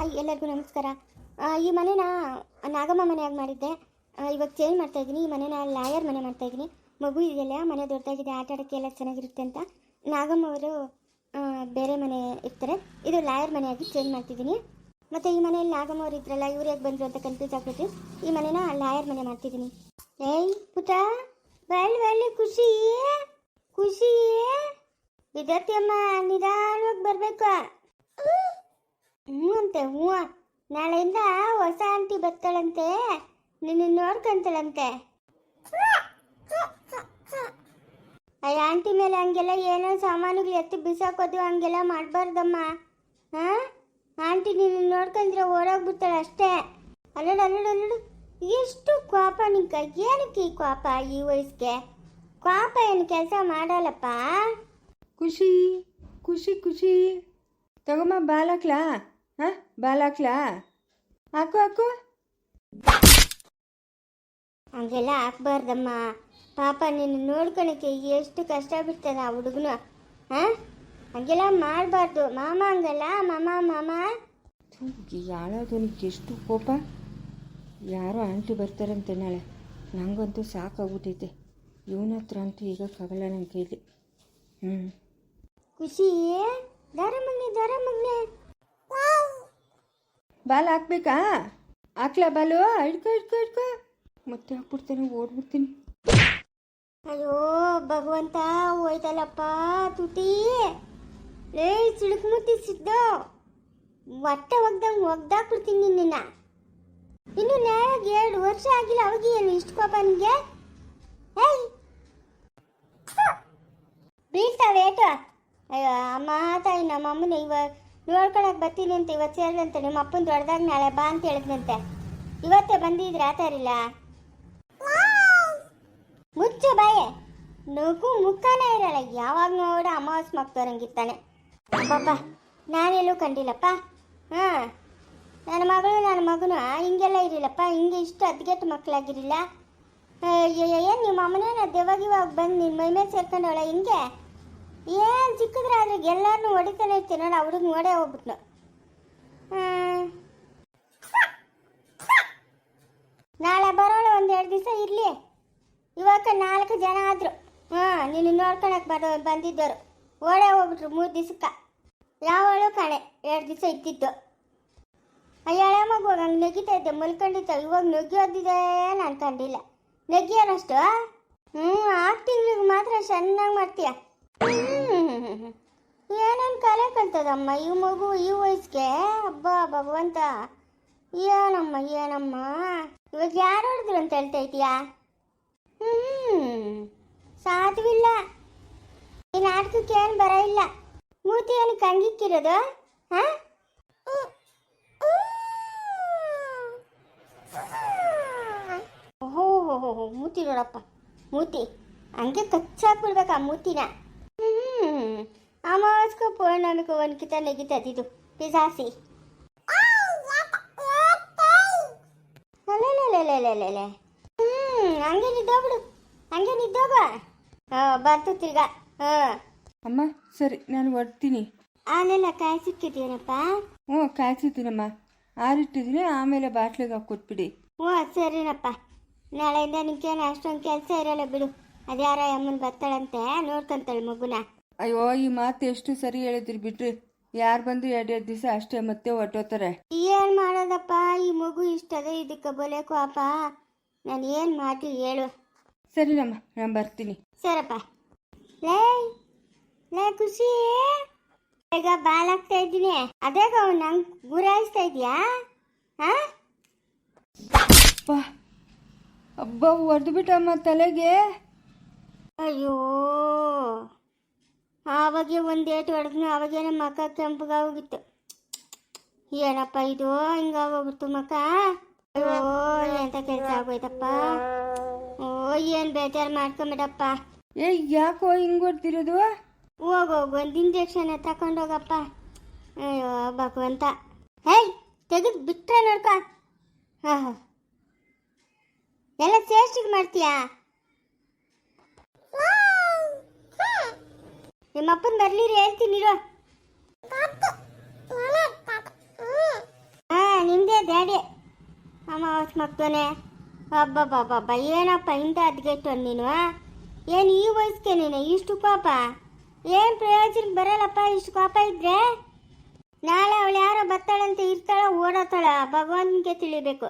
Hi ಎಲ್ಲರಿಗೂ ನಮಸ್ಕಾರ. ಈ ಮನೆನ ನಾಗಮ್ಮ ಮನೆಯಾಗಿ ಮಾಡಿದ್ದೆ. ಇವಾಗ ಚೇಂಜ್ ಮಾಡ್ತಾ ಇದ್ದೀನಿ. ಈ ಮನೆನ ಲಾಯರ್ ಮನೆ ಮಾಡ್ತಾ ಇದ್ದೀನಿ. ಮಗು ಇದೆಯಲ್ಲ ಮನೆ ದೊಡ್ಡದಾಗಿದೆ ಆಟ ಆಡೋಕ್ಕೆ ಎಲ್ಲ ಚೆನ್ನಾಗಿರುತ್ತೆ ಅಂತ. ನಾಗಮ್ಮ ಅವರು ಬೇರೆ ಮನೆ ಇರ್ತಾರೆ. ಇದು ಲಾಯರ್ ಮನೆಯಾಗಿ ಚೇಂಜ್ ಮಾಡ್ತಿದ್ದೀನಿ. ಮತ್ತು ಈ ಮನೆಯಲ್ಲಿ ನಾಗಮ್ಮ ಅವರು ಇದ್ರಲ್ಲ, ಇವ್ರು ಯಾಕೆ ಬಂದರು ಅಂತ ಕನ್ಫ್ಯೂಸ್ ಆಗ್ಬಿಟ್ಟು ಈ ಮನೆನ ಲಾಯರ್ ಮನೆ ಮಾಡ್ತಿದ್ದೀನಿ. ಏಯ್ ಪುಟ ಬಳ್ಳಿ ಬಳ್ಳಿ ಖುಷಿ. ಖುಷಿ. ವಿದ್ಯಾರ್ಥಿ ಅಮ್ಮ, ನಿಧಾನವಾಗಿ ಬರಬೇಕು. ಹ್ಞೂ ಅಂತೆ ಹ್ಞೂ. ನಾಳೆಯಿಂದ ಹೊಸ ಆಂಟಿ ಬರ್ತಾಳಂತೆ. ನಿನ್ನ ನೋಡ್ಕೊಂತಾಳಂತೆ. ಅಯ್ಯ, ಆಂಟಿ ಮೇಲೆ ಹಂಗೆಲ್ಲ ಏನೋ ಸಾಮಾನುಗಳು ಎತ್ತಿ ಬಿಸಾಕೋದು ಹಂಗೆಲ್ಲ ಮಾಡಬಾರ್ದಮ್ಮ. ಹಾಂ? ಆಂಟಿ ನಿನ್ನ ನೋಡ್ಕೊಂಡ್ರೆ ಓಡೋಗ್ಬಿಡ್ತಾಳೆ ಅಷ್ಟೇ. ಅಲ್ಲಡು ಅಲ್ಲಡು ಅಲ್ಲಡು ಎಷ್ಟು ಕೋಪ ನಿಂಕ ಏನಕ್ಕೆ ಈ ಕೋಪ ಈ ವಯಸ್ಸಿಗೆ? ಕೋಪ ಏನು ಕೆಲಸ ಮಾಡಲ್ಲಪ್ಪ? ಖುಷಿ ಖುಷಿ ಖುಷಿ. ತಗೊಮ್ಮ ಬಾಲ್ ಹಾಕ್ಲಾ ಹಾಂ ಬಾಲ್ ಹಾಕ್ಲಾ ಹಾಕು ಹಾಕು. ಹಂಗೆಲ್ಲ ಹಾಕ್ಬಾರ್ದಮ್ಮ. ಪಾಪ ನಿನ್ನ ನೋಡ್ಕೊಳಕ್ಕೆ ಎಷ್ಟು ಕಷ್ಟ ಬಿಡ್ತದ ಆ ಹುಡುಗನು. ಹಾಂ? ಹಂಗೆಲ್ಲ ಮಾಡಬಾರ್ದು. ಮಾಮ ಹಂಗಲ್ಲ? ಮಾಮ ಮಾಮ? ಯಾಳೋದನಿಗೆ ಎಷ್ಟು ಕೋಪ. ಯಾರೋ ಆಂಟಿ ಬರ್ತಾರಂತೆ ನಾಳೆ. ನನಗಂತೂ ಸಾಕಾಗ್ಬಿಟ್ಟೈತೆ ಇವನ ಹತ್ರ ಅಂತೂ ಈಗಕ್ಕಾಗಲ್ಲ ನನ್ನ ಕೈಲಿ ಹ್ಞೂ ಖುಷಿ. ದಾರ ಮಗ್ನೆ ದಾರ ಮಗ್ನೆ ಬಾಲ್ ಹಾಕ್ಬೇಕಾ? ಹಾಕ್ಲಾ ಬಾಲು? ಹಿಡ್ಕೊ ಹಿಡ್ಕೊ ಹಿಡ್ಕೊ. ಮತ್ತೆ ಹಾಕ್ಬಿಡ್ತೇನೆ, ಓಡ್ಬಿಡ್ತೀನಿ. ಅಯ್ಯೋ, ಭಗವಂತ, ಹೋಯ್ತಲ್ಲಪ್ಪ, ತುಟಿ. ಏ ಚಿಳುಕ್ ಮುತ್ತಿ ಸಿದ್ದು. ಹೊಟ್ಟೆ ಒಗ್ದಂಗೆ ಒಗ್ದಾಕ್ಬಿಡ್ತೀನಿ ನಿನ್ನ. ಇನ್ನು ನ್ಯಾಯಾಗಿ ಎರಡು ವರ್ಷ ಆಗಿಲ್ಲ ಅವಾಗ ಏನು ಇಷ್ಟು ಕೋಪ ನಿಮಗೆ ಏಯ್! ಬೀಳ್ತಾವೆ ಏಟು. ಅಯ್ಯೋ, ಅಮ್ಮ, ತಾಯಿ ನಮ್ಮ ಅಮ್ಮನ ಇವಾಗ ನೋಡ್ಕೊಳಕ್ ಬರ್ತೀನಿ ಅಂತ ಇವತ್ತು ಸೇರಿದಂತೆ ನಿಮ್ಮ ಅಪ್ಪನ ದೊಡ್ಡದಾಗ ನಾಳೆ ಬಾ ಅಂತ ಹೇಳಿದ್ನಂತೆ. ಇವತ್ತೇ ಬಂದಿದ್ರೆ ಆತಾರಿಲ್ಲ ಮುಚ್ಚು ಬಾಯೆ. ನಗು ಮುಖನೇ ಇರಲ್ಲ, ಯಾವಾಗ ನೋಡ ಅಮಾವಾಸ್ ಮಕ್ತೋರಂಗಿರ್ತಾನೆ ಅಬ್ಬಬ್ಬ, ನಾನೆಲ್ಲೂ ಕಂಡಿಲ್ಲಪ್ಪ? ಹಾಂ. ನನ್ನ ಮಗಳು, ನನ್ನ ಮಗನು ಹಿಂಗೆಲ್ಲ ಇರಲಿಲ್ಲಪ್ಪ, ಹಿಂಗೆ ಇಷ್ಟು ಅದ್ಗೆಟ್ಟು ಮಕ್ಕಳಾಗಿರಲಿಲ್ಲ ಏನು ನಿಮ್ಮ ಅಮ್ಮನೇನ ದೆವಾಗಿವಾಗ ಬಂದು ನಿನ್ನ ಮೈ ಮೇಲೆ ಸೇರ್ಕೊಂಡವಳ ಹಿಂಗೆ? ಏನು ಸಿಕ್ಕಿದ್ರೆ ಅಂದ್ರೆ ಎಲ್ಲರನ್ನೂ ಹೊಡಿತಾನೆ ಇರ್ತೀನಿ ನೋಡಿ ಹುಡುಗ ನೋಡೇ ಹೋಗ್ಬಿಟ್ನು. ನಾಳೆ ಬರೋಳು ಒಂದು ಎರಡು ದಿವಸ ಇರಲಿ. ಇವಾಗ ನಾಲ್ಕು ಜನ ಆದರು. ಹಾಂ ನೀನು ನೋಡ್ಕೊಳಕ್ಕೆ ಬರೋ, ಬಂದಿದ್ದರು. ಓಡೇ ಹೋಗ್ಬಿಟ್ರು ಮೂರು ದಿವಸಕ್ಕೆ. ಯಾವಳು ಕಣೆ, ಎರಡು ದಿವಸ ಇದ್ದಿದ್ದು. ಅಯ್ಯಾಳ ಮಗು, ಹಂಗೆ ನೆಗಿತಾ ಇದ್ದೆ ಮಲ್ಕೊಂಡಿದ್ದ ಇವಾಗ ನೆಗಿಯೋದಿದೆ ನಾನು ಕಂಡಿಲ್ಲ ನೆಗಿಯೋನಷ್ಟು? ಹ್ಞೂ ಆರು ತಿಂಗ್ಳಿಗೆ ಮಾತ್ರ ಚೆನ್ನಾಗಿ ಮಾಡ್ತೀಯ. ಏನೇನು ಕಲೆ ಕಲ್ತದಮ್ಮ ಈ ಮಗು, ಈ ವಯಸ್ಸಿಗೆ? ಹಬ್ಬ ಭಗವಂತ. ಏನಮ್ಮ ಏನಮ್ಮ? ಇವಾಗ ಯಾರು ಹೊಡೆದ್ರು ಅಂತ ಹೇಳ್ತಾ ಇದೀಯಾ ಹ್ಮ್. ಸಾಧುವಿಲ್ಲ. ಈ ನಾಟಕಕ್ಕೆ ಏನು ಬರ ಇಲ್ಲ. ಮೂತಿ ಏನು ಕಂಗಿಕ್ಕಿರೋದು? ಹಾ? ಓಹೋ, ಮೂತಿ ನೋಡಪ್ಪ. ಮೂತಿ. ಹಂಗೆ ಕಚ್ಚಾಕ್ಬಿಡ್ಬೇಕು ಆ ಮೂತಿನ. ಅಮಾವಾಸ್ಕೋ ಪೌರ್ಣಮಿಕೋ ಒನ್ಕಿತ ನೆಗಿತದಿದು ಪಿಸಾಸಿ ಅಲೆಲೆಲೆಲೆಲೆಲೆ ಹ್ಮ್ ಹಂಗೆ ನಿದ್ದೋಗ್ಬಿಡು ಹಂಗೆ ನಿದ್ದೋಗ ಹಾ ಬರ್ತು ತಿರ್ಗಾ. ಹಾ ಅಮ್ಮ ಸರಿ ನಾನು ಹೊಡ್ತೀನಿ ಆಮೇಲೆ ಕಾಯಿ ಸಿಕ್ಕಿದ್ದೀನಪ್ಪ ಹ್ಞೂ ಕಾಯ್ಸಿದ್ದೀನಮ್ಮ ಆರಿಟ್ಟಿದ್ದೀನಿ ಆಮೇಲೆ ಬಾಟ್ಲಿಗೆ ಹಾಕಿ ಕೊಟ್ಬಿಡಿ ಹ್ಞೂ ಸರಿನಪ್ಪ. ನಾಳೆಯಿಂದ ನಿಂಗೇನು ಅಷ್ಟೊಂದು ಕೆಲಸ ಇರಲ್ಲ ಬಿಡು. ಅದ್ಯಾರ ಅಮ್ಮನ ಬರ್ತಾಳಂತೆ ನೋಡ್ಕೊಂತಾಳೆ ಮಗುನ. ಅಯ್ಯೋ ಈ ಮಾತು ಎಷ್ಟು ಸರಿ ಹೇಳಿದ್ರಿ ಬಿಟ್ರಿ ಯಾರು ಬಂದು ಎರಡು ಎರಡು ದಿವಸ ಅಷ್ಟೇ ಮತ್ತೆ ಹೊಟ್ಟೋತಾರೆ ಏನು ಮಾಡೋದಪ್ಪ? ಈ ಮಗು ಇಷ್ಟದ ಇದಕ್ಕೆ ಬೋಲೇಕು ಅಪ್ಪ ನಾನು ಏನು ಮಾತು ಹೇಳು. ಸರಿ ನಮ್ಮ ನಾನು ಬರ್ತೀನಿ. ಸರಪ್ಪ. ಲೇ ಲೇ ಖುಷಿ. ಈಗ ಬಾಲಾಗ್ತಾ ಇದ್ದೀನಿ. ಅದೇಗ ಅವ್ನು ನಂಗೆ ಗುರಾಯಿಸ್ತಾ ಇದೆಯಾ? ಹಾಂ ಅಪ್ಪ ಹಬ್ಬ ಹೊಡೆದ್ಬಿಟ್ಟಮ್ಮ ತಲೆಗೆ. ಅಯ್ಯೋ. ಆವಾಗೆ ಒಂದು ಏಟು ಹೊಡೆದ್ನು ಮಕ ಮಕ್ಕ ಕೆಂಪಗಾಗೋಗಿತ್ತು ಏನಪ್ಪ ಇದು? ಹಿಂಗಾಗೋಗ್ಬಿಡ್ತು ಮಕ್ಕ. ಅಯ್ಯೋ ಎಂತ ಕೆಲಸ ಆಗೋಯ್ತಪ್ಪ? ಓ ಏನು ಬೇಜಾರು ಮಾಡ್ಕೊಂಬಿಡಪ್ಪ. ಏ ಯಾಕೋ ಹಿಂಗೆ ಹೊಡ್ತಿರೋದು ಹೋಗೋಗು ಒಂದು ಇಂಜೆಕ್ಷನ್ ತಕೊಂಡೋಗಪ್ಪ. ಅಯ್ಯೋ ಭಗವಂತ. ಹೇಯ್ ತೆಗೆದು ಬಿಟ್ರೆ ನೋಡ್ಕ. ಹಾಂ ಹಾಂ ಎಲ್ಲ ಸೇಷ್ಟಿಗೆ ಮಾಡ್ತೀಯಾ? ನಿಮ್ಮ ಅಪ್ಪನ ಬರ್ಲಿರಿ ಹೇಳ್ತೀನಿ ಇರೋ. ಮಾವಸ್ ಮಕ್ಕಳೇ ಅಬ್ಬಬ್ಬಬ್ಬ ಏನಪ್ಪ ಇಂಥ ಅದ್ಗೆಟ್ಟು ನೀನು ಏನು ಈ ವಯಸ್ಸಿಗೆ ನೀನು ಇಷ್ಟು ಕೋಪ? ಏನು ಪ್ರಯೋಜನಕ್ಕೆ ಬರಲ್ಲಪ್ಪ ಇಷ್ಟು ಕೋಪ ಇದ್ರೆ? ನಾಳೆ ಅವಳು ಯಾರೋ ಬರ್ತಾಳಂತ ಇರ್ತಾಳ ಓಡಾತಾಳ ಭಗವಂತನಿಗೆ ತಿಳಿಬೇಕು.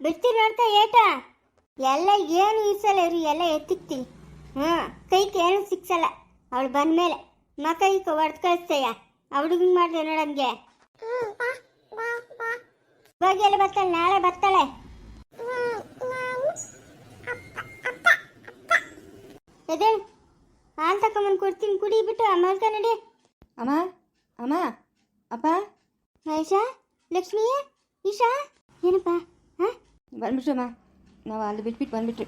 ಬಿಡ್ತೀನಿ ನೋಡ್ತಾ ಏಟ? ಎಲ್ಲ ಏನು ಇರಿಸಲ್ಲ ಇರಿ ಎಲ್ಲ ಎತ್ತಿಕ್ತೀನಿ. ಹ್ಞೂ ಕೈಗೆ ಏನು ಸಿಕ್ಸಲ್ಲ. ಅವಳು ಬಂದ ಮೇಲೆ ಮಕ್ಕ ಈಗ ಹೊಡೆದು ಕಳಿಸ್ತಯ್ಯ. ಅವಳಿಗೆ ಮಾಡಿದೆ ನೋಡಂಗೆ ಇವಾಗ ಎಲ್ಲ ಬರ್ತಾಳೆ? ನಾಳೆ ಬರ್ತಾಳೆ? ಎದೇಳು ಹಾಲು ತಕೊಂಬಂದು ಕೊಡ್ತೀನಿ. ಕುಡಿ ಬಿಟ್ಟು ಅಮ್ಮ ನಡಿ. ಅಮ್ಮ ಅಮ್ಮ ಅಪ್ಪ. ಐಶಾ ಲಕ್ಷ್ಮಿ ಈಶಾ. ಏನಪ್ಪ? ಹಾಂ? ಬಂದ್ಬಿಟ್ರಮ್ಮ. ನಾವು ಅಲ್ಲಿ ಬಿಟ್ಬಿಟ್ಟು ಬಂದ್ಬಿಟ್ರಿ.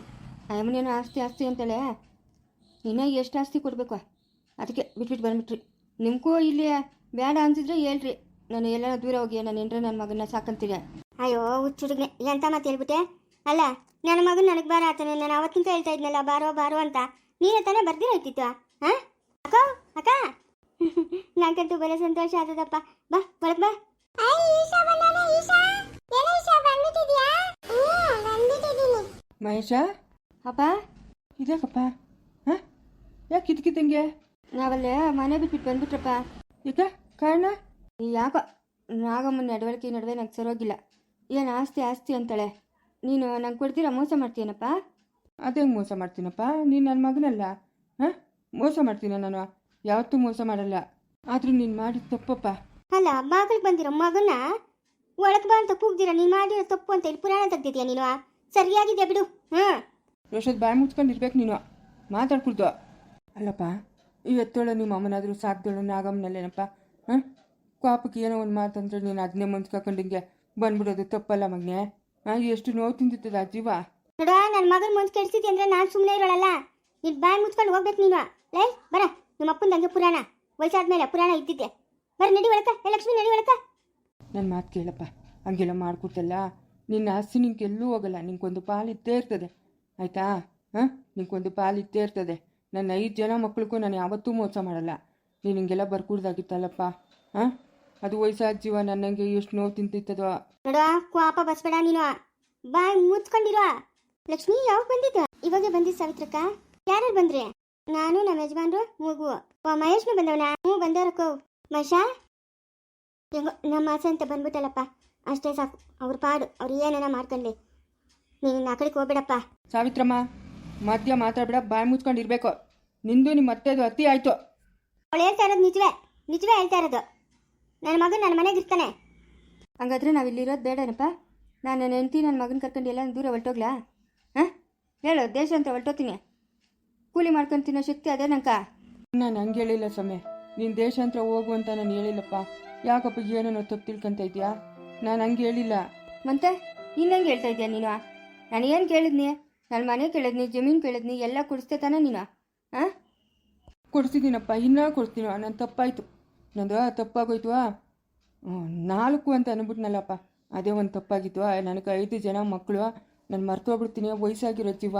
ಅಮ್ಮನೇನು ಆಸ್ತಿ ಆಸ್ತಿ ಅಂತಾಳೆ. ಇನ್ನೂ ಎಷ್ಟು ಆಸ್ತಿ ಕೊಡಬೇಕು? ಅದಕ್ಕೆ ಬಿಟ್ಬಿಟ್ಟು ಬಂದ್ಬಿಟ್ರಿ. ನಿಮಗೂ ಇಲ್ಲಿ ಬೇಡ ಅಂತಿದ್ರೆ ಹೇಳ್ರಿ. ನಾನು ಎಲ್ಲರೂ ದೂರ ಹೋಗಿ ನಾನು ಎಂಟ್ರೆ ನನ್ನ ಮಗನ ಸಾಕಂತೀನಿ ಅಯ್ಯೋ ಹುಚ್ಚುಡುಗ್ನೆ ಎಂತ ಮಾತು ಹೇಳ್ಬಿಟ್ಟೆ? ಅಲ್ಲ ನನ್ನ ಮಗನ ನನಗೆ ಬಾರ ಆತನೆ ನಾನು ಅವತ್ತಿಂತ ಹೇಳ್ತಾ ಇದ್ನಲ್ಲ ಬಾರೋ ಬಾರೋ ಅಂತ. ನೀನೇ ತಾನೇ ಬರ್ದಿರೋಯ್ತಿತ್ತು ಹಾಂ? ಅಕ್ಕ ಅಕ್ಕ? ನಂಗಂತೂ ಬರೋ ಸಂತೋಷ ಆದದಪ್ಪ. ಬಾ ಒಳಗ್ ಬಾ. ಮಹೇಶ? ಅಪ್ಪ? ಇದಕ್ಕಪ್ಪ ಯಾಕೆ ಕಿತ್ಕಿದ್ದಂಗೆ ನಾವಲ್ಲೇ ಮನೆ ಬಿಟ್ಬಿಟ್ಟು ಬಂದ್ಬಿಟ್ರಪ್ಪ. ಯಾಕ? ಕಾರಣ? ಯಾಕೋ? ನಾಗಮ್ಮನ ನಡವಳಿಕೆ ನಡುವೆ ನಂಗೆ ಸರೋಗಿಲ್ಲ. ಏನು ಆಸ್ತಿ ಆಸ್ತಿ ಅಂತಾಳೆ. ನೀನು ನಂಗೆ ಕೊಡ್ತೀರಾ ಮೋಸ ಮಾಡ್ತೀನಪ್ಪ ಅದೇ ಮೋಸ ಮಾಡ್ತೀನಪ್ಪ? ನೀನು ನನ್ನ ಮಗನಲ್ಲ. ಹಾಂ? ಮೋಸ ಮಾಡ್ತೀನ ನಾನು? ಯಾವತ್ತೂ ಮೋಸ ಮಾಡಲ್ಲ. ಆದರೂ ನೀನು ಮಾಡಿದ ತಪ್ಪಪ್ಪ. ಅಲ್ಲ ಮಗಳಿಗೆ ಬಂದಿರೋ ಮಗನ ಒಳಗೆ ಬಾ ಅಂತ ಕೂಗ್ದಿರ? ನೀನು ಮಾಡಿರೋ ತಪ್ಪು ಅಂತ ಹೇಳಿ ಪುರಾಣ ತೆಗ್ದಿದ್ಯಾ ನೀನು? ಸರಿಯಾಗಿದೆ ಬಿಡು. ಹಾಂ. ರೋಷದ್ ಬಾಯಿ ಮುಚ್ಕೊಂಡಿರ್ಬೇಕು ನೀನು. ಮಾತಾಡ್ಕೊಳ್ತು ಅಲ್ಲಪ್ಪ ಇವತ್ತೇಳು ಎತ್ತೋಳ ನಿಮ್ಮ ಅಮ್ಮನಾದರೂ ಸಾಕ್ದೋಳು ನಾಗಮ್ಮನಲ್ಲೇನಪ್ಪ? ಹಾಂ? ಪಾಪಕ್ಕೆ ಏನೋ ಒಂದು ಮಾತಂದ್ರೆ ನೀನು ಅದನ್ನೇ ಮುಂಚ್ಕೊಂಡಂಗೆ ಬಂದ್ಬಿಡೋದು ತಪ್ಪಲ್ಲ ಮಗ್ನೆ? ಹಾಂ ಎಷ್ಟು ನೋವು ತಿಂದಿತ್ತದ ಜೀವ? ನೋಡ ನನ್ನ ಮಗನ ಮುಂದೆ ಕೆಡ್ಸಿದ್ದೆ ಅಂದ್ರೆ ನಾನು ಸುಮ್ಮನೆ ಇರೋಳಲ್ಲ. ನೀನು ಬಾಯಿ ಮುಚ್ಕೊಂಡು ಹೋಗ್ಬೇಕು ನೀನು. ಲೇ ಬರ ನಿಮ್ಮ ಅಪ್ಪನ ಹಂಗೆ ಪುರಾಣ ವಯಸ್ಸಾದ್ಮೇಲೆ ಪುರಾಣ ಇದ್ದಿದ್ದೆ. ಬರ ನಡಿ ಒಳಕ ಏ ಲಕ್ಷ್ಮಿ ನಡಿ ಒಳಕ ನನ್ನ ಮಾತು ಕೇಳಪ್ಪ ಹಂಗೆಲ್ಲ ಮಾಡ್ಕೊಡ್ತಲ್ಲ? ನಿನ್ನ ಆಸ್ತಿ ನಿಂಗೆ ಎಲ್ಲೂ ಹೋಗಲ್ಲ ನಿಂಗೊಂದು ಪಾಲು ಇದ್ದೇ ಇರ್ತದೆ. ಆಯಿತಾ? ಹಾಂ ನಿಂಗೊಂದು ಪಾಲು ಇದ್ದೇ ಇರ್ತದೆ. ನನ್ನ ಐದು ಜನ ಮಕ್ಕಳಿಗೂ ನಾನು ಯಾವತ್ತೂ ಮೋಸ ಮಾಡಲ್ಲ. ನೀನು ಹಿಂಗೆಲ್ಲ ಬರ್ಕೂಡ್ದಾಗಿತ್ತಲ್ಲಪ್ಪ. ಹಾಂ? ಅದು ವಯಸ್ಸಾದ ಜೀವ ನನ್ನಂಗೆ ಎಷ್ಟು ನೋವು ತಿಂತಿತ್ತದೋ. ನೋಡ ಕೋಪ ಬಸ್ಬೇಡ ನೀನು. ಬಾಯ್ ಮುಚ್ಕೊಂಡಿರೋ ಲಕ್ಷ್ಮಿ ಯಾವಾಗ ಬಂದಿದ್ದ? ಇವಾಗ ಬಂದಿದ್ದ ಸಾವಿತ್ರಕ್ಕ. ಯಾರ್ಯಾರು ಬಂದ್ರಿ? ನಾನು ನಮ್ಮ ಯಜಮಾನ್ರು ಮಗು. ಓ ಮಹೇಶ್ನು ಬಂದವನ? ಹ್ಞೂ ಬಂದವರಕ್ಕೋ ಮಹೇಶ? ಹೆಂಗೋ ನಮ್ಮ ಆಸೆ ಅಂತ ಬಂದ್ಬಿಟ್ಟಲ್ಲಪ್ಪ. ಅಷ್ಟೇ ಸಾಕು. ಅವ್ರ ಪಾಡು. ಅವ್ರು ಏನೇನ ಮಾಡ್ಕೊಂಡ್ಲಿ. ನೀನು ಆ ಕಡೆಗೆ ಹೋಗ್ಬೇಡಪ್ಪ. ಸಾವಿತ್ರಮ್ಮ ಮಧ್ಯ ಮಾತಾಡ್ಬೇಡ ಬಾಯಿ ಮುಚ್ಕೊಂಡು ಇರ್ಬೇಕು. ನಿಂದು ನಿಮ್ಮ ಅತ್ತೆದು ಅತಿ ಆಯಿತು. ಅವಳು ಹೇಳ್ತಾ ಇರೋದು ನಿಜವೇ ನಿಜವೇ ಹೇಳ್ತಾ ಇರೋದು. ನನ್ನ ಮಗ ನನ್ನ ಮನೆಗೆ ಇರ್ತಾನೆ. ಹಂಗಾದ್ರೆ ನಾವು ಇಲ್ಲಿರೋದು ಬೇಡನಪ್ಪ ನಾನು ನನ್ನ ಹೆಂಡತಿ ನನ್ನ ಮಗನ ಕರ್ಕೊಂಡು ಎಲ್ಲ ದೂರ ಹೊರಟೋಗ್ಲಾ? ಹಾಂ? ಹೇಳು ದೇಶ ಅಂತ ಹೊರಟೋತೀನಿ ಕೂಲಿ ಮಾಡ್ಕೊಂಡು ತಿನ್ನೋ ಶಕ್ತಿ ಅದೇ ನಂಕ. ನಾನು ಹಂಗೆ ಹೇಳಿಲ್ಲ ಸಮಯ ನೀನು ದೇಶಾಂತರ ಹೋಗು ಅಂತ ನಾನು ಹೇಳಿಲ್ಲಪ್ಪ. ಯಾಕಪ್ಪ ಏನೇನೋ ತಪ್ಪು ತಿಳ್ಕೊಂತ ಇದೆಯಾ ನಾನು ಹಂಗೆ ಹೇಳಿಲ್ಲ. ಮತ್ತೆ ಇನ್ನಂಗೆ ಹೇಳ್ತಾ ಇದೀಯ ನೀನು? ನಾನು ಏನು ಕೇಳಿದ್ನಿ? ನನ್ನ ಮನೆ ಕೇಳಿದ್ನಿ ಜಮೀನು ಕೇಳಿದ್ನಿ ಎಲ್ಲ ಕೊಡಿಸ್ತೆ ತಾನ ನೀನು? ಹಾಂ ಕೊಡಿಸಿದ್ದೀನಪ್ಪ ಇನ್ನೂ ಕೊಡ್ತೀನಿ ನನ್ನ ತಪ್ಪಾಯಿತು. ನಂದು ತಪ್ಪಾಗೋಯ್ತು ನಾಲ್ಕು ಅಂತ ಅಂದ್ಬಿಟ್ನಲ್ಲಪ್ಪ ಅದೇ ಒಂದು ತಪ್ಪಾಗಿತ್ತು. ನನಗೆ ಐದು ಜನ ಮಕ್ಕಳು ನಾನು ಮರ್ತೋಗ್ಬಿಡ್ತೀನಿ. ವಯಸ್ಸಾಗಿರೋ ಜೀವ.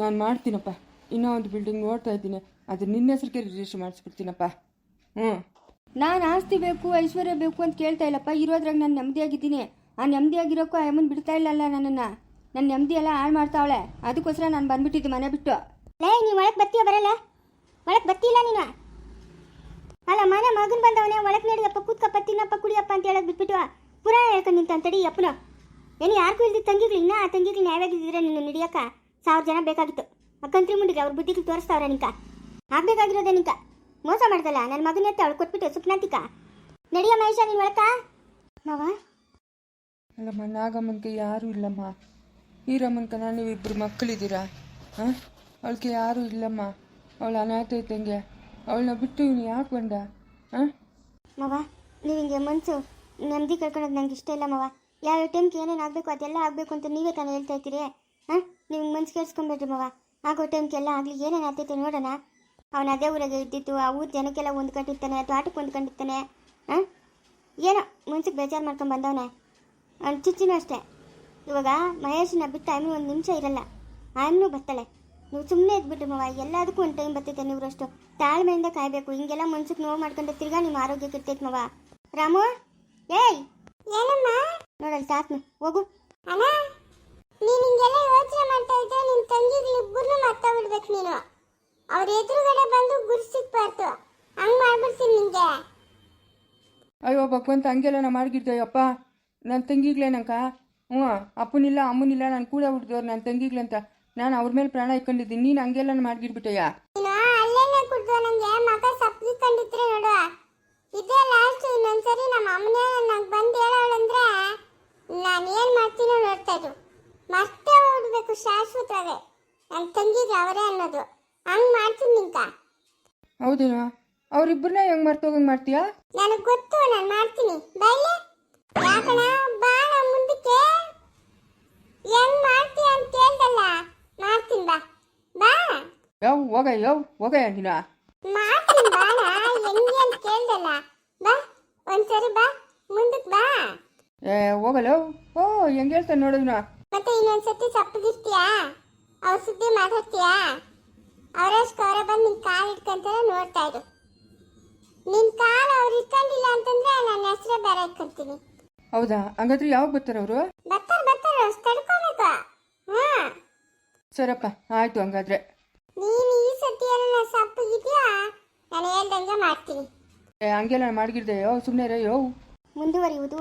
ನಾನು ಮಾಡ್ತೀನಪ್ಪ. ಇನ್ನೂ ಒಂದು ಬಿಲ್ಡಿಂಗ್ ನೋಡ್ತಾ ಇದ್ದೀನಿ. ಅದು ನಿನ್ನ ಹೆಸರಿಗೆ ರಿಜಿಸ್ಟರ್ ಮಾಡಿಸ್ಬಿಡ್ತೀನಪ್ಪ. ಹ್ಞೂ. ನಾನು ಆಸ್ತಿ ಬೇಕು ಐಶ್ವರ್ಯ ಬೇಕು ಅಂತ ಕೇಳ್ತಾ ಇಲ್ಲಪ್ಪ. ಇರೋದ್ರಾಗ ನಾನು ನೆಮ್ಮದಿಯಾಗಿದ್ದೀನಿ. ಆ ನೆಮ್ಮದಿಯಾಗಿರೋಕ್ಕೂ ಆ ಅಮ್ಮನ ಬಿಡ್ತಾ ಇಲ್ಲಲ್ಲ ನನ್ನನ್ನು. ನನ್ನ ನೆಮ್ಮದಿ ಎಲ್ಲ ಹಾಳು ಮಾಡ್ತಾವಳೆ. ಅದಕ್ಕೋಸ್ಕರ ನಾನು ಬಂದ್ಬಿಟ್ಟಿದ್ದು ಮನೆ ಬಿಟ್ಟು. ಲೇ ನೀವು ಒಳಗೆ ಬರ್ತೀಯ ಬರಲ್ಲ? ಒಳಗೆ ಬತ್ತಿಲ್ಲ ನೀನು? ಅಲ್ಲ ಮನೆ ಮಗನ್ ಬಂದವನೇ ಒಳಗೆ ನಡಿಯಪ್ಪ ಕೂತ್ಕಪ್ಪ ತಿನ್ನಪ್ಪ ಕುಡಿಯಪ್ಪ ಅಂತ ಹೇಳೋದು ಬಿಟ್ಬಿಟ್ಟು ಪುರಾಣ ಹೇಳ್ಕೊಂಡು ನಿಂತ ಅಂತಡಿ ಅಪ್ಪನ. ಏನು ಯಾರಿಗೂ ಇಲ್ದಿ ತಂಗಿಗಳು ಇನ್ನ ಆ ತಂಗಿಗಳು ನ್ಯಾಯವಾಗಿದ್ದಿದ್ರೆ ನಿನ್ನ ನಡಿಯಕ್ಕ ಸಾವಿರ ಜನ ಬೇಕಾಗಿತ್ತು. ಅಕ್ಕಂತ್ರಿ ಮುಂಡಿಗೆ ಅವ್ರ ಬುದ್ಧಿಗೆ ತೋರಿಸ್ತಾವ್ರ ನಿಂಕ ಆಗ್ಬೇಕಾಗಿರೋದೇ ನಿಂಕ ಮೋಸ ಮಾಡ್ದಲ್ಲ ನನ್ನ ಮಗನ ಎತ್ತ ಅವಳು ಕೊಟ್ಬಿಟ್ಟು ಸುಪ್ನಾಂತಿಕ. ನಡಿಯ ಮಹೇಶ ನೀನು ಒಳಕ ಮಾವ? ಅಲ್ಲಮ್ಮ ನಾಗಮ್ಮನಿಗೆ ಯಾರೂ ಇಲ್ಲಮ್ಮ. ಈರಮ್ಮನ್ಕ ನೀವಿಬ್ಬರು ಮಕ್ಕಳಿದ್ದೀರಾ? ಹಾಂ? ಅವಳಿಗೆ ಯಾರೂ ಇಲ್ಲಮ್ಮ. ಅವಳು ಅನಾಥ ಇದ್ದಂಗೆ. ಅವಳನ್ನ ಬಿಟ್ಟು ಇವನು ಯಾಕೆ ಬಂದ? ಹಾಂ? ಮವ, ನೀವು ಹಿಂಗೆ ಮನಸ್ಸು ನೆಮ್ಮದಿ ಕಳ್ಕೊಳ್ಳೋದು ನಂಗೆ ಇಷ್ಟ ಇಲ್ಲ ಮವ. ಯಾವ ಟೈಮ್ಗೆ ಏನೇನು ಆಗಬೇಕು ಅದೆಲ್ಲ ಆಗಬೇಕು ಅಂತ ನೀವೇ ತಾನೇ ಹೇಳ್ತಾ ಇದ್ದೀರಿ. ಹಾಂ? ನೀವು ಮನ್ಸು ಕೇಳಿಸ್ಕೊಂಬೇಡ್ರಿ ಮವ. ಆಗೋ ಟೈಮ್ಗೆಲ್ಲ ಆಗಲಿ ಏನೇನು ಆಗ್ತೈತೆ ನೋಡೋಣ. ಅವನು ಅದೇ ಊರಾಗೆ ಇದ್ದಿತ್ತು ಆ ಊರು ಜನಕ್ಕೆಲ್ಲ ಹೊಂದ್ಕೊಂಡಿರ್ತಾನೆ ತೋಟಕ್ಕೆ ಹೊಂದ್ಕೊಂಡಿರ್ತಾನೆ ಹಾಂ? ಏನೋ ಮನ್ಸಿಗೆ ಬೇಜಾರು ಮಾಡ್ಕೊಂಡು ಬಂದವನೆ. ಅವ್ನು ಚುಚ್ಚಿನೂ ಅಷ್ಟೇ. ಇವಾಗ ಮಹೇಶನ ಬಿಟ್ಟು ಆಮಿ ಒಂದು ನಿಮಿಷ ಇರಲ್ಲ. ಅಣ್ಣು ಬರ್ತಾಳೆ. ನೀವು ಸುಮ್ಮನೆ ಇದ್ಬಿಟ್ರಿ ಮವ ಎಲ್ಲದಕ್ಕೂ ಒಂದು ಟೈಮ್ ಬರ್ತೈತೆ ನೀವ್ರಷ್ಟು ತಾಳ್ಮೆಯಿಂದ ಕಾಯಬೇಕು. ಹಿಂಗೆಲ್ಲ ಮನ್ಸಿಗೆ ನೋವು ಮಾಡ್ಕೊಂಡು ತಿರ್ಗಾ ನಿಮ್ಮ ಆರೋಗ್ಯ ಕೆಡ್ತೈತೆ ಮವ. ರಾಮು? ಏಯ್! ಏನಮ್ಮ? ನೋಡಲ್ ತಾತ್ನು ಹೋಗು. ಅಣ್ಣ ನೀನು ಹಿಂಗೆಲ್ಲ ಯೋಚನೆ ಮಾಡ್ತಾ ಇದ್ರೆ ನಿನ್ ತಂಗಿಗಳಿಬ್ಬರನ್ನು ಬಿಡ್ಬೇಕು ನೀನು. ಅವ್ರ ಎದುರುಗಡೆ ಬಂದು ಗುರ್ಸಿಕ್ಬಾರ್ದು ಹಂಗ್ ಮಾಡ್ಬಿಡ್ತೀನಿ ನಿಂಗೆ. ಅಯ್ಯೋ ಭಗವಂತ ಹಂಗೆಲ್ಲ ನಾ ಮಾಡಿಗಿರ್ದೆಯಪ್ಪ ನನ್ನ ತಂಗಿಗ್ಲೇನಂಕ? ಹ್ಞೂ ಅಪ್ಪನಿಲ್ಲ ಅಮ್ಮನಿಲ್ಲ ನಾನು ಕೂಡ ಹುಟ್ಟಿದವ್ರು ನನ್ನ ತಂಗಿಗ್ಲಂತ ನಾನು ಅವ್ರ ಮೇಲೆ ಪ್ರಾಣ ಇಟ್ಕೊಂಡಿದ್ದೀನಿ ನೀನು ಹಂಗೆಲ್ಲ ಮಾಡ್ಗಿಡ್ಬಿಟ್ಟಯ್ಯ ಇದೇ ಲಾಸ್ಟ್ ಇನ್ನೊಂದ್ಸರಿ ನಮ್ಮ ಅಮ್ಮನೇ ನಂಗೆ ಬಂದು ಹೇಳೋಳಂದ್ರೆ ನಾನು ಏನು ಮಾಡ್ತೀನೋ ನೋಡ್ತಾ ಇರು. ಮತ್ತೆ ಓಡ್ಬೇಕು ಶಾಶ್ವತವೇ ನನ್ನ ತಂಗಿದ್ರು ಅವರೇ ಅನ್ನೋದು. ಹಂಗೆ ಮಾಡ್ತೀನಿ ನಿಂಕ. ಹೌದೇನೋ ಅವ್ರಿಬ್ಬರನ್ನ ಹೆಂಗೆ ಮರ್ತೋಗಂಗೆ ಮಾಡ್ತೀಯಾ? ನನಗೆ ಗೊತ್ತು ನಾನು ಮಾಡ್ತೀನಿ. ಬೈಲೆ ಯಾಕಣ ಬಾಣ ಮುಂದಕ್ಕೆ ಹೆಂಗ್ ಮಾಡ್ತೀಯ ಅಂತ ಕೇಳ್ದಲ್ಲ ಮಾಡ್ತೀನಿ ಬಾ ಬಾ ಯಾವ ಹೋಗ ಯಾವ ಹೋಗಯ್ಯ ನೀನು? ಮಾಡ್ತೀನಿ ಬಾಣ ಹೆಂಗೆ ಅಂತ ಕೇಳ್ದಲ್ಲ. ಬಾ ಒಂದ್ಸರಿ ಬಾ ಮುಂದಕ್ಕೆ ಬಾ. ಏ ಹೋಗಲ್ಲ ಓ ಹೆಂಗೆ ಹೇಳ್ತಾನೆ ನೋಡಿದ್ನ ಮತ್ತೆ ಇನ್ನೊಂದ್ಸತಿ ಸಪ್ಪಗಿರ್ತೀಯಾ ಅವ್ರ ಸುದ್ದಿ ಮಾತಾಡ್ತೀಯಾ? ಅವರಷ್ಟು ಅವರ ಬಂದು ನಿನ್ ಕಾಲು ಇಟ್ಕೊಂತಾರೆ ನೋಡ್ತಾ ಇರು. ನಿನ್ ಕಾಲು ಅವ್ರು ಇಟ್ಕೊಂಡಿಲ್ಲ ಅಂತಂದ್ರೆ ನನ್ನ ಹೆಸರೇ ಬೇರೆ ಇಟ್ಕೊಂತೀನಿ. ಹೌದಾ? ಹಂಗಾದ್ರೆ ಯಾವಾಗ ಬರ್ತಾರೆ ಅವರು? ಬರ್ತಾರೆ ಬರ್ತಾರ ತಡ್ಕೋಬೇಕು. ಹಾ ಸರಪ್ಪ ಆಯ್ತು ಹಂಗಾದ್ರೆ. ನೀನು ಈ ಸತಿ ಏನನ್ನ ಸಪ್ಪು ಇದೆಯಾ? ನಾನು ಹೇಳ್ದಂಗೆ ಮಾಡ್ತೀನಿ. ಹಂಗೆಲ್ಲ ಮಾಡಿಗಿರ್ದೆ ಯೋ ಸುಮ್ಮನೆ ರೇ ಯೋ. ಮುಂದುವರಿಯುವುದು.